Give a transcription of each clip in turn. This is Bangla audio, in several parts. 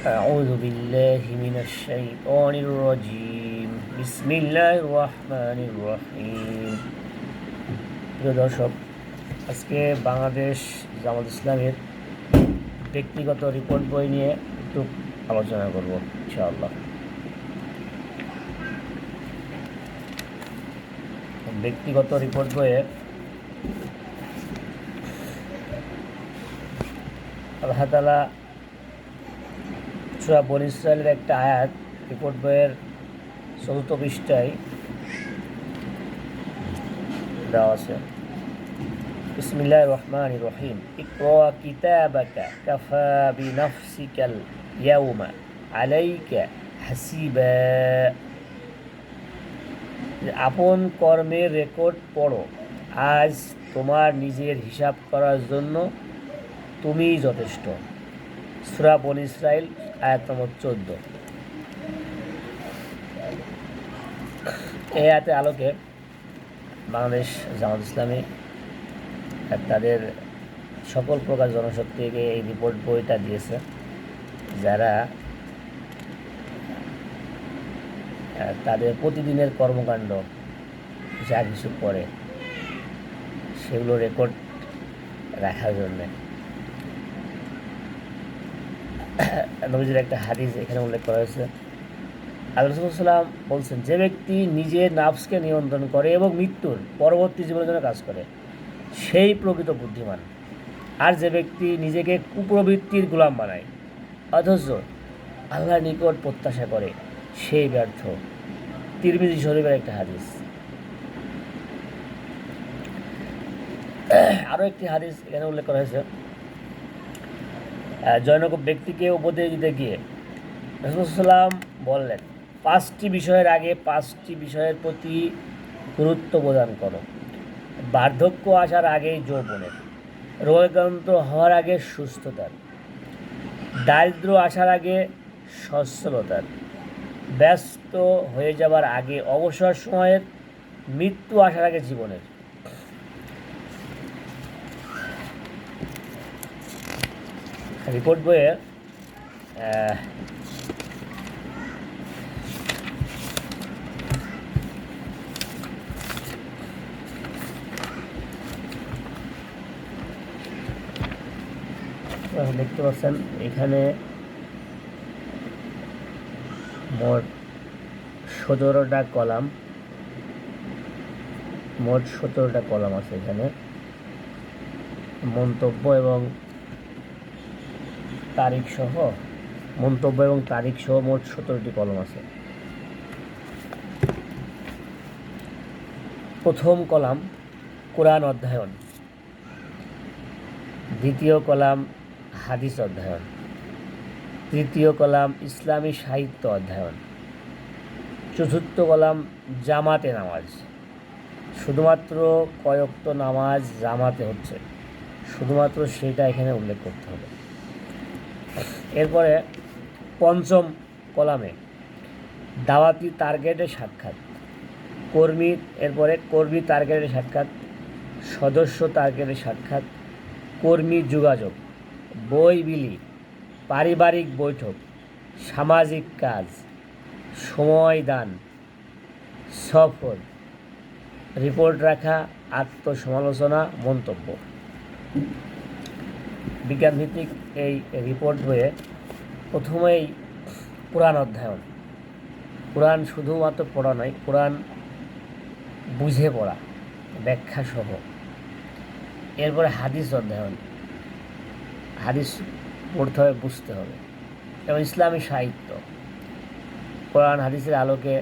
أعوذ بالله من الشيطان الرجيم بسم الله الرحمن الرحيم প্রিয় দর্শক আজকে বাংলাদেশ জামাত ইসলামের ব্যক্তিগত রিপোর্ট বই নিয়ে একটু আলোচনা করব ইনশাআল্লাহ ব্যক্তিগত রিপোর্ট বইয়ে আল্লাহ তালা সুরা বন ইসরায়েলের একটা আয়াত, রিপোর্ট বইয়ের চতুর্থ পৃষ্ঠায় দেওয়া আছে। বিসমিল্লাহ রহমান রহিম। ইকরা কিতাবাকা কাফা বিনাফসিকাল ইয়াউমা আলাইকা হাসিবা। আপন কর্মের রেকর্ড পড়ো। আজ তোমার নিজের হিসাব করার জন্য তুমিই যথেষ্ট। সুরা বন ইসরায়েল আয়াত নম্বর চোদ্দ। এই আয়াতের আলোকে বাংলাদেশ জামাত ইসলামী তাদের সকল প্রকার জনশক্তিকে এই রিপোর্ট বইটা দিয়েছে, যারা তাদের প্রতিদিনের কর্মকাণ্ড যা কিছু করে, সেগুলো রেকর্ড রাখার জন্যে। নবীজির একটা হাদিস এখানে উল্লেখ করা হয়েছে। আল্লাহাম বলছেন, যে ব্যক্তি নিজের নাফসকে নিয়ন্ত্রণ করে এবং মৃত্যুর পরবর্তী জীবনের জন্য কাজ করে, সেই প্রকৃত বুদ্ধিমান। আর যে ব্যক্তি নিজেকে কুপ্রবৃত্তির গোলাম বানায়, অথচ আল্লাহর নিকট প্রত্যাশা করে, সেই ব্যর্থ। তিরমিজি শরীফের একটা হাদিস। আরও একটি হাদিস এখানে উল্লেখ করা হয়েছে। জনক ব্যক্তিকে উপদেশ দিতে গিয়ে রসুলাম বললেন, পাঁচটি বিষয়ের আগে পাঁচটি বিষয়ের প্রতি গুরুত্ব প্রদান করো। বার্ধক্য আসার আগেই যৌবনের রোগাক্রান্ত হওয়ার আগে সুস্থতার, দারিদ্র আসার আগে সচ্ছলতার, ব্যস্ত হয়ে যাবার আগে অবসর সময়ের, মৃত্যু আসার আগে জীবনের। রিপোর্ট বইয়ে দেখতে পাচ্ছেন, এখানে মোট সতেরোটা কলাম, মোট সতেরোটা কলাম আছে এখানে। মন্তব্য এবং তারিখ সহ মন্তব্য এবং তারিখ সহ মোট সতেরোটি কলম আছে। প্রথম কলাম কোরআন অধ্যয়ন। দ্বিতীয় কলাম হাদিস অধ্যয়ন। তৃতীয় কলাম ইসলামী সাহিত্য অধ্যয়ন। চতুর্থ কলাম জামাতে নামাজ। শুধুমাত্র কয়ক্ত নামাজ জামাতে হচ্ছে। শুধুমাত্র সেটা এখানে উল্লেখ করতে হবে। এরপরে পঞ্চম কলামে, দাওয়াতি টার্গেটে সাক্ষাৎ। কর্মী, এরপরে কর্মী টার্গেটে সাক্ষাৎ, সদস্য টার্গেটে সাক্ষাৎ, কর্মী যোগাযোগ, বই বিলি, পারিবারিক বৈঠক, সামাজিক কাজ, সময় দান সফর রিপোর্ট রাখা, আত্মসমালোচনা, মন্তব্য। বিজ্ঞানভিত্তিক এই রিপোর্ট বইয়ে প্রথমেই কোরআন অধ্যয়ন। কোরআন শুধুমাত্র পড়া নয়, কোরআন বুঝে পড়া, ব্যাখ্যা সহ। এরপরে হাদিস অধ্যয়ন। হাদিস পড়তে হবে, বুঝতে হবে। এবং ইসলামী সাহিত্য। কোরআন হাদিসের আলোকে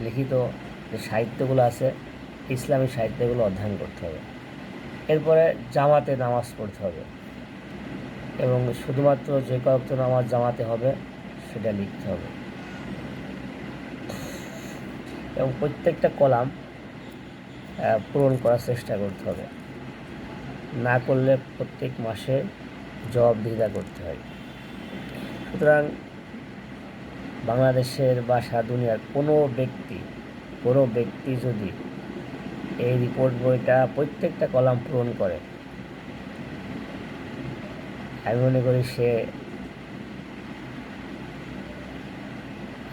লিখিত যে সাহিত্যগুলো আছে, ইসলামী সাহিত্যগুলো অধ্যয়ন করতে হবে। এরপরে জামাতে নামাজ পড়তে হবে। এবং শুধুমাত্র যে কয়েকত আমার জামাতে হবে, সেটা লিখতে হবে। এবং প্রত্যেকটা কলাম পূরণ করার চেষ্টা করতে হবে। না করলে প্রত্যেক মাসে জবাবদিহিতা করতে হয়। সুতরাং বাংলাদেশের বা সারা দুনিয়ার কোনো ব্যক্তি কোনো ব্যক্তি যদি এই রিপোর্ট বইটা প্রত্যেকটা কলাম পূরণ করে আমি মনে করি সে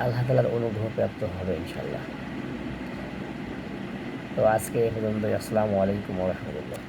আল্লাহ তালার অনুগ্রহ প্রাপ্ত হবে ইনশাল্লাহ তো আজকে এ পর্যন্ত আসসালামু আলাইকুম রহমতুল্লাহ।